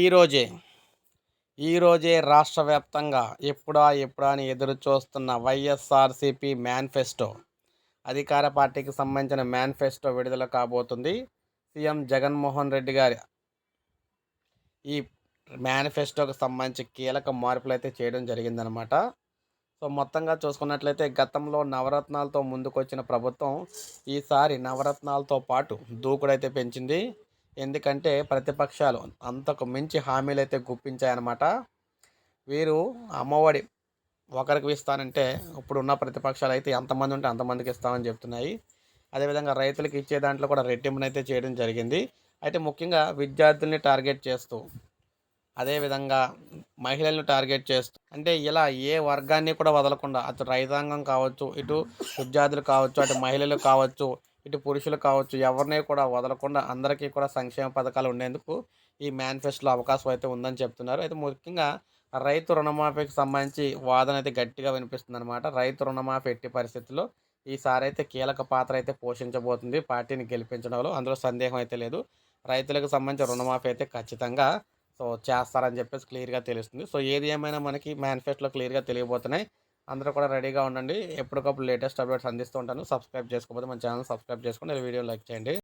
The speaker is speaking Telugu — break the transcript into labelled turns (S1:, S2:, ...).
S1: ఈరోజే ఈరోజే రాష్ట్ర వ్యాప్తంగా ఎప్పుడా ఎప్పుడా అని ఎదురు చూస్తున్న వైఎస్ఆర్సీపీ మేనిఫెస్టో అధికార పార్టీకి సంబంధించిన మేనిఫెస్టో విడుదల కాబోతుంది. సీఎం జగన్మోహన్ రెడ్డి గారి ఈ మేనిఫెస్టోకి సంబంధించి కీలక మార్పులు అయితే చేయడం జరిగిందనమాట సో మొత్తంగా చూసుకున్నట్లయితే గతంలో నవరత్నాలతో ముందుకొచ్చిన ప్రభుత్వం ఈసారి నవరత్నాలతో పాటు దూకుడైతే పెంచింది. ఎందుకంటే ప్రతిపక్షాలు అంతకు మించి హామీలు అయితే గుప్పించాయన్నమాట. వీరు అమ్మఒడి ఒకరికి ఇస్తానంటే ఇప్పుడున్న ప్రతిపక్షాలు అయితే ఎంతమంది ఉంటే అంతమందికి ఇస్తామని చెప్తున్నాయి. అదేవిధంగా రైతులకు ఇచ్చే దాంట్లో కూడా రెట్టింపునైతే చేయడం జరిగింది. అయితే ముఖ్యంగా విద్యార్థుల్ని టార్గెట్ చేస్తూ అదేవిధంగా మహిళలను టార్గెట్ చేస్తూ అంటే ఇలా ఏ వర్గాన్ని కూడా వదలకుండా అటు రైతాంగం కావచ్చు ఇటు విద్యార్థులు కావచ్చు అటు మహిళలు కావచ్చు ఇటు పురుషులు కావచ్చు ఎవరిని కూడా వదలకుండా అందరికీ కూడా సంక్షేమ పథకాలు ఉండేందుకు ఈ మేనిఫెస్టోలో అవకాశం అయితే ఉందని చెప్తున్నారు. అయితే ముఖ్యంగా రైతు రుణమాఫీకి సంబంధించి వాదన అయితే గట్టిగా వినిపిస్తుంది అనమాట రైతు రుణమాఫీ ఎట్టి పరిస్థితుల్లో ఈసారి అయితే కీలక పాత్ర అయితే పోషించబోతుంది పార్టీని గెలిపించడంలో. అందులో సందేహం అయితే లేదు. రైతులకు సంబంధించిన రుణమాఫీ అయితే ఖచ్చితంగా సో చేస్తారని చెప్పేసి క్లియర్గా తెలుస్తుంది. సో ఏది ఏమైనా మనకి మేనిఫెస్టోలో క్లియర్గా తెలియబోతున్నాయి. అందరూ కూడా రెడీగా ఉండండి. ఎప్పటికప్పుడు లేటెస్ట్ అప్డేట్స్ అందిస్తూ ఉంటాను. సబ్స్క్రైబ్ చేసుకోకపోతే మన ఛానల్ సబ్స్క్రైబ్ చేసుకోండి వీడియో లైక్ చేయండి.